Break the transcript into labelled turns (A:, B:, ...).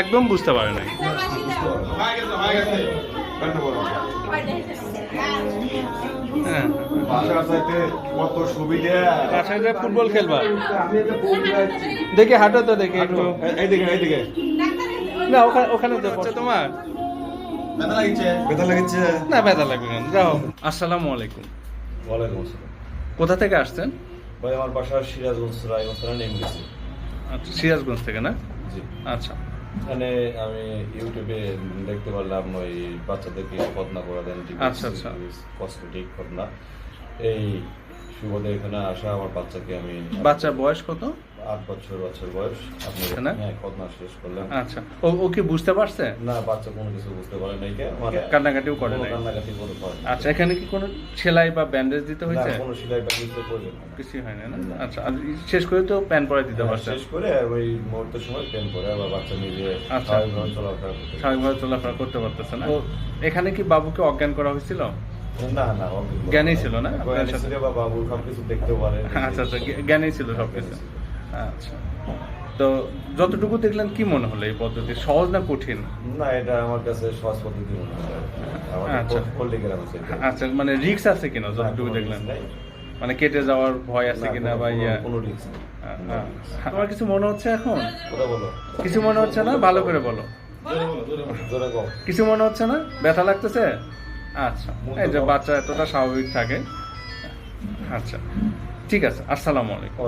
A: একদম বুঝতে পারে হ্যাঁ যে ফুটবল খেলবা। দেখে হাঁটো তো দেখে একটু।
B: এইদিকে এইদিকে
A: না ওখানে ওখানে তো হচ্ছে তোমার?
B: লাগছে। ব্যথা লাগছে?
A: না ব্যথা লাগবে কেন? যাও। আসসালামু আলাইকুম।
B: ওয়ালাইকুম আসসালাম।
A: কোথা থেকে আসছেন?
B: ভাই আমার বাসা সিরাজগঞ্জ রায়গঞ্জ থানা নেমে গেছি
A: আচ্ছা সিরাজগঞ্জ থেকে না?
B: জি।
A: আচ্ছা।
B: এখানে আমি ইউটিউবে দেখতে পারলাম ওই বাচ্চাদেরকে খতনা করে দেন
A: আচ্ছা, আচ্ছা।
B: কসমেটিক খতনা এই সুবাদে এখানে আসা আমার বাচ্চাকে আমি
A: বাচ্চার বয়স কত
B: আট বছর বছর বয়স। আপনি হ্যাঁ খতনা শেষ করলাম
A: আচ্ছা। ও ও কি বুঝতে পারছে?
B: না বাচ্চা কোনো কিছু বুঝতে পারে নাই কে? মানে
A: কান্নাকাটিও করে নাই।
B: কান্নাকাটি করে করে
A: আচ্ছা এখানে কি কোনো সেলাই বা ব্যান্ডেজ দিতে হয়েছে?
B: না, কোনো সেলাই ব্যাগিতে প্রয়োজন হয় না
A: না? না। আচ্ছা আর শেষ করে তো প্যান পরে দিতে
B: হ্যাঁ,
A: পারছে।
B: শেষ করে ওই মুহূর্তের সময় আবার বাচ্চা নিজে
A: আচ্ছা।
B: স্বাভাবিকভাবে চলাফেরা করতে
A: স্বাভাবিকভাবে চলাফেরা করতে পারতেছে না? তো এখানে কি বাবুকে অজ্ঞান করা হয়েছিল?
B: না না
A: জ্ঞানেই ছিল না?
B: বাবু সবকিছু দেখতেও পারে।
A: আচ্ছা আচ্ছা জ্ঞা- জ্ঞানেই ছিল সবকিছু। আচ্ছা। তো যতটুকু দেখলেন কি মনে হলো এই পদ্ধতি? সহজ না কঠিন?
B: না এটা আমার কাছে সহজ পদ্ধতি মনে হয়।
A: আচ্ছা। আচ্ছা মানে রিক্স আছে কিনা যতটুকু দেখলেন? মানে কেটে যাওয়ার ভয় আছে কিনা বা ইয়া? তোমার কিছু মনে হচ্ছে এখন? কিছু মনে হচ্ছে না? ভালো করে বলো। কিছু মনে হচ্ছে না? ব্যথা লাগতেছে? আচ্ছা। এই যে বাচ্চা এতটা স্বাভাবিক থাকে। আচ্ছা। ঠিক আছে আসসালামু আলাইকুম।